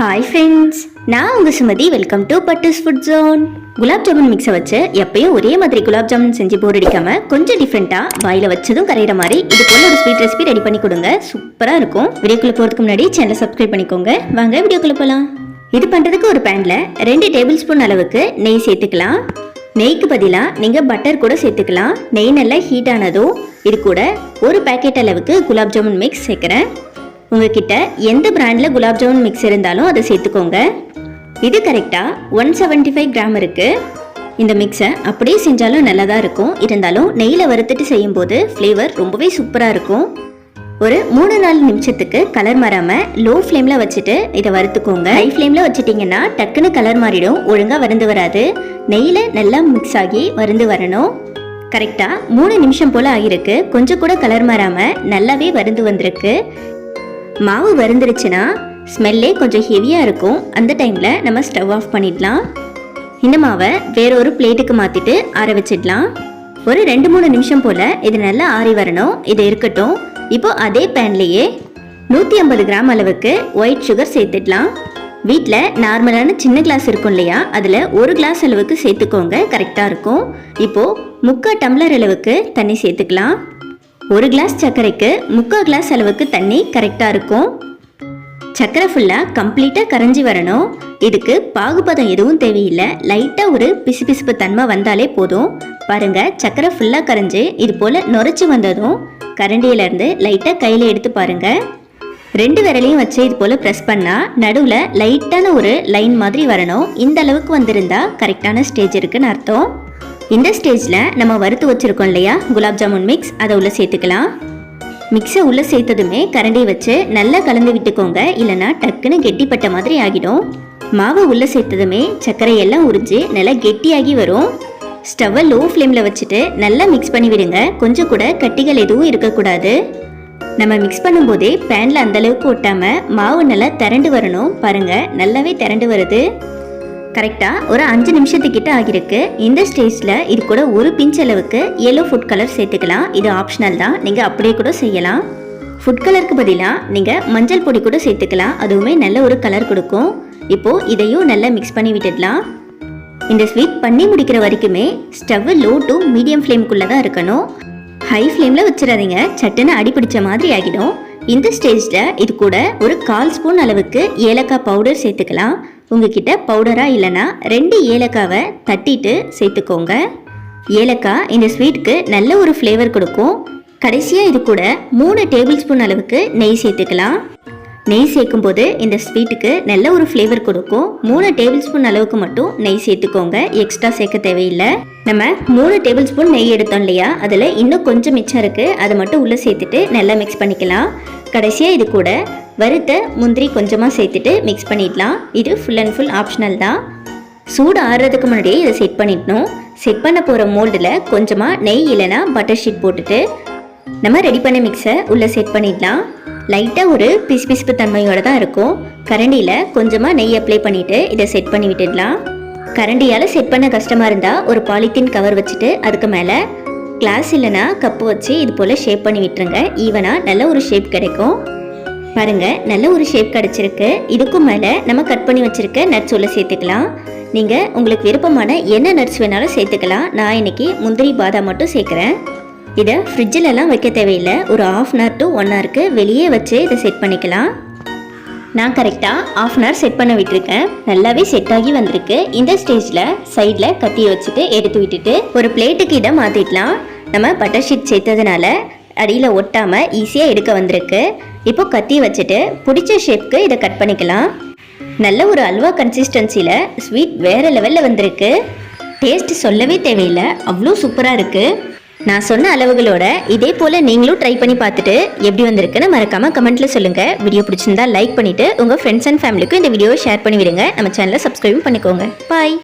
Hi friends நான் உங்கள் Sumathi. Welcome to Pattus food zone gulab jamun மிக்ஸை வச்சு எப்பயும் ஒரே மாதிரி குலாப் ஜாமுன் செஞ்சு போர் அடிக்காமல் கொஞ்சம் டிஃப்ரெண்ட்டாக வாயில் வச்சதும் கரையிற மாதிரி இது போல ஒரு ஸ்வீட் ரெசிபி ரெடி பண்ணி கொடுங்க. சூப்பராக இருக்கும். வீடியோக்குள்ளே போகிறதுக்கு முன்னாடி சேனலை சப்ஸ்கிரைப் பண்ணிக்கோங்க. வாங்க வீடியோக்குள்ளே போகலாம் இது பண்ணுறதுக்கு ஒரு பேனில் ரெண்டு டேபிள் ஸ்பூன் அளவுக்கு நெய் சேர்த்துக்கலாம். நெய்க்கு பதிலாக நீங்கள் பட்டர் கூட சேர்த்துக்கலாம். நெய் நல்லா ஹீட் ஆனதும் இது கூட ஒரு பேக்கெட் அளவுக்கு குலாப் ஜாமுன் மிக்ஸ் சேர்க்குறேன். உங்ககிட்ட எந்த பிராண்டில் குலாப் ஜாமுன் மிக்ஸ் இருந்தாலும் அதை சேர்த்துக்கோங்க. இது கரெக்டாக ஒன் செவன்ட்டி ஃபைவ் கிராம் இருக்குது இந்த மிக்ஸை அப்படியே செஞ்சாலும் நல்லா தான் இருக்கும். இருந்தாலும் நெய்யில் வறுத்துட்டு செய்யும்போது ஃப்ளேவர் ரொம்பவே சூப்பராக இருக்கும். ஒரு மூணு நாலு நிமிஷத்துக்கு கலர் மாறாமல் லோ ஃப்ளேமில் வச்சுட்டு இதை வறுத்துக்கோங்க. ஹை ஃப்ளேமில் வச்சுட்டிங்கன்னா டக்குன்னு கலர் மாறிடும். ஒழுங்காக வருந்து வராது. நெய்யில் நல்லா மிக்ஸ் ஆகி வருந்து வரணும். கரெக்டாக மூணு நிமிஷம் போல் ஆகியிருக்கு. கொஞ்சம் கூட கலர் மாறாமல் நல்லாவே வருந்து வந்திருக்கு. மாவு வறுந்துருச்சுன்னா ஸ்மெல்லே கொஞ்சம் ஹெவியாக இருக்கும். அந்த டைமில் நம்ம ஸ்டவ் ஆஃப் பண்ணிடலாம். இந்த மாவை வேற ஒரு பிளேட்டுக்கு மாற்றிட்டு ஆற வச்சிடலாம். ஒரு ரெண்டு மூணு நிமிஷம் போல் இது நல்லா ஆறி வரணும். இது இருக்கட்டும். இப்போ அதே பேன்லேயே நூற்றி ஐம்பது கிராம் அளவுக்கு ஒயிட் சுகர் சேர்த்துடலாம். வீட்டில் நார்மலான சின்ன கிளாஸ் இருக்கும் இல்லையா? அதில் ஒரு கிளாஸ் அளவுக்கு சேர்த்துக்கோங்க. கரெக்டாக இருக்கும். இப்போது முக்கால் டம்ளர் அளவுக்கு தண்ணி சேர்த்துக்கலாம். ஒரு கிளாஸ் சர்க்கரைக்கு முக்கால் கிளாஸ் அளவுக்கு தண்ணி கரெக்டாக இருக்கும். சர்க்கரை ஃபுல்லாக கம்ப்ளீட்டாக கரைஞ்சி வரணும். இதுக்கு பாகுபதம் எதுவும் தேவையில்லை. லைட்டாக ஒரு பிசுபிசுப்பு தன்மை வந்தாலே போதும். பாருங்கள் சர்க்கரை ஃபுல்லாக கரைஞ்சி இது போல் நுரைச்சி வந்ததும் கரண்டியிலேருந்து லைட்டாக கையில் எடுத்து பாருங்கள் ரெண்டு விரலையும் வச்சு இது போல் ப்ரெஸ் பண்ணால் நடுவில் லைட்டான ஒரு லைன் மாதிரி வரணும். இந்த அளவுக்கு வந்திருந்தா கரெக்டான ஸ்டேஜ் இருக்குன்னு அர்த்தம். இந்த ஸ்டேஜில் நம்ம வறுத்து வச்சுருக்கோம் இல்லையா? குலாப் ஜாமுன் மிக்ஸ் அதை உள்ளே சேர்த்துக்கலாம். மிக்ஸை உள்ளே சேர்த்ததுமே கரண்டி வச்சு நல்லா கலந்து விட்டுக்கோங்க. இல்லைனா டக்குன்னு கெட்டிப்பட்ட மாதிரி ஆகிடும். மாவு உள்ளே சேர்த்ததுமே சர்க்கரையெல்லாம் உறிஞ்சு நல்லா கெட்டியாகி வரும். ஸ்டவ்வை லோ ஃப்ளேமில் வச்சுட்டு நல்லா மிக்ஸ் பண்ணி விடுங்க. கொஞ்சம் கூட கட்டிகள் எதுவும் இருக்கக்கூடாது. நம்ம மிக்ஸ் பண்ணும்போதே பேனில் அந்தளவுக்கு ஒட்டாமல் மாவு நல்லா திரண்டு வரணும். பாருங்கள் நல்லாவே திரண்டு வருது. கரெக்டாக ஒரு அஞ்சு நிமிஷத்துக்கிட்ட ஆகிருக்கு இந்த ஸ்டேஜில் இது கூட ஒரு பிஞ்ச் அளவுக்கு எல்லோ ஃபுட் கலர் சேர்த்துக்கலாம். இது ஆப்ஷனல் தான். நீங்கள் அப்படியே கூட செய்யலாம். ஃபுட் கலருக்கு பதிலாக நீங்கள் மஞ்சள் பொடி கூட சேர்த்துக்கலாம். அதுவுமே நல்ல ஒரு கலர் கொடுக்கும். இப்போது இதையும் நல்லா மிக்ஸ் பண்ணி விட்டுடலாம். இந்த ஸ்வீட் பண்ணி முடிக்கிற வரைக்குமே ஸ்டவ் லோ டு மீடியம் ஃப்ளேம்குள்ளே தான் இருக்கணும். ஹை ஃப்ளேமில் வச்சிடாதீங்க. சட்டுன்னு அடிப்பிடிச்ச மாதிரி ஆகிடும். இந்த ஸ்டேஜில் இது கூட ஒரு கால் ஸ்பூன் அளவுக்கு ஏலக்காய் பவுடர் சேர்த்துக்கலாம். உங்ககிட்ட பவுடராக இல்லைன்னா ரெண்டு ஏலக்காவை தட்டிட்டு சேர்த்துக்கோங்க. ஏலக்காய் இந்த ஸ்வீட்டுக்கு நல்ல ஒரு ஃப்ளேவர் கொடுக்கும். கடைசியாக இது கூட மூணு டேபிள் ஸ்பூன் அளவுக்கு நெய் சேர்த்துக்கலாம். நெய் சேர்க்கும் போது இந்த ஸ்வீட்டுக்கு நல்ல ஒரு ஃப்ளேவர் கொடுக்கும். மூணு டேபிள் ஸ்பூன் அளவுக்கு மட்டும் நெய் சேர்த்துக்கோங்க. எக்ஸ்ட்ரா சேர்க்க தேவையில்லை. நம்ம மூணு டேபிள் ஸ்பூன் நெய் எடுத்தோம் இல்லையா? அதில் இன்னும் கொஞ்சம் மிச்சம் இருக்குது அதை மட்டும் உள்ளே சேர்த்துட்டு நல்லா மிக்ஸ் பண்ணிக்கலாம். கடைசியாக இது கூட வறுத்த முந்திரி கொஞ்சமாக சேர்த்துட்டு மிக்ஸ் பண்ணிடலாம். இது ஃபுல் அண்ட் ஃபுல் ஆப்ஷனல் தான். சூடு ஆறுறதுக்கு முன்னாடியே இதை செட் பண்ணிடணும். செட் பண்ண போகிற மோல்டில் கொஞ்சமாக நெய் இல்லைனா பட்டர் ஷீட் போட்டுட்டு நம்ம ரெடி பண்ண மிக்ஸை உள்ளே செட் பண்ணிடலாம். லைட்டாக ஒரு பிசு பிசுப்பு தன்மையோடு தான் இருக்கும். கரண்டியில் கொஞ்சமாக நெய் அப்ளை பண்ணிவிட்டு இதை செட் பண்ணி விட்டுடலாம். கரண்டியால் செட் பண்ண கஷ்டமாக இருந்தால் ஒரு பாலித்தீன் கவர் வச்சுட்டு அதுக்கு மேலே கிளாஸ் இல்லைனா கப்பு வச்சு இது போல் ஷேப் பண்ணி விட்டுருங்க. ஈவனாக நல்ல ஒரு ஷேப் கிடைக்கும். பாருங்க நல்ல ஒரு ஷேப் கிடச்சிருக்கு. இதுக்கும் மேலே நம்ம கட் பண்ணி வச்சுருக்க நட்ஸ் உள்ள சேர்த்துக்கலாம். நீங்கள் உங்களுக்கு விருப்பமான என்ன நட்ஸ் வேணாலும் சேர்த்துக்கலாம். நான் இன்னைக்கு முந்திரி பாதாம் மட்டும் சேர்க்குறேன். இதை ஃப்ரிட்ஜிலலாம் வைக்க தேவையில்லை. ஒரு half an hour to one ஹவருக்கு வெளியே வச்சு இதை செட் பண்ணிக்கலாம். நான் கரெக்டாக ஆஃப் அன் ஹவர் செட் பண்ண விட்டுருக்கேன். நல்லாவே செட் ஆகி வந்திருக்கு. இந்த ஸ்டேஜில் சைடில் கத்தியை வச்சுட்டு எடுத்து விட்டுட்டு ஒரு பிளேட்டுக்கு இதை மாற்றிடலாம் நம்ம பட்டர் ஷீட் சேர்த்ததுனால அடியில் ஒட்டாமல் ஈஸியாக எடுக்க வந்திருக்கு. இப்போ கத்தி வச்சுட்டு பிடிச்ச ஷேப்க்கு இதை கட் பண்ணிக்கலாம். நல்ல ஒரு அல்வா கன்சிஸ்டன்சியில் ஸ்வீட் வேறு லெவலில் வந்திருக்கு. டேஸ்ட் சொல்லவே தேவையில்லை அவ்வளோ சூப்பராக இருக்குது நான் சொன்ன அளவுகளோட இதே போல் நீங்களும் ட்ரை பண்ணி பார்த்துட்டு எப்படி வந்திருக்குன்னு மறக்காமல் கமெண்ட்டில் சொல்லுங்கள் வீடியோ பிடிச்சிருந்தா லைக் பண்ணிவிட்டு உங்கள் ஃப்ரெண்ட்ஸ் அண்ட் ஃபேமிலிக்கும் இந்த வீடியோவை ஷேர் பண்ணி விடுங்க நம்ம சேனலை சப்ஸ்கிரைப் பண்ணிக்கோங்க. பாய்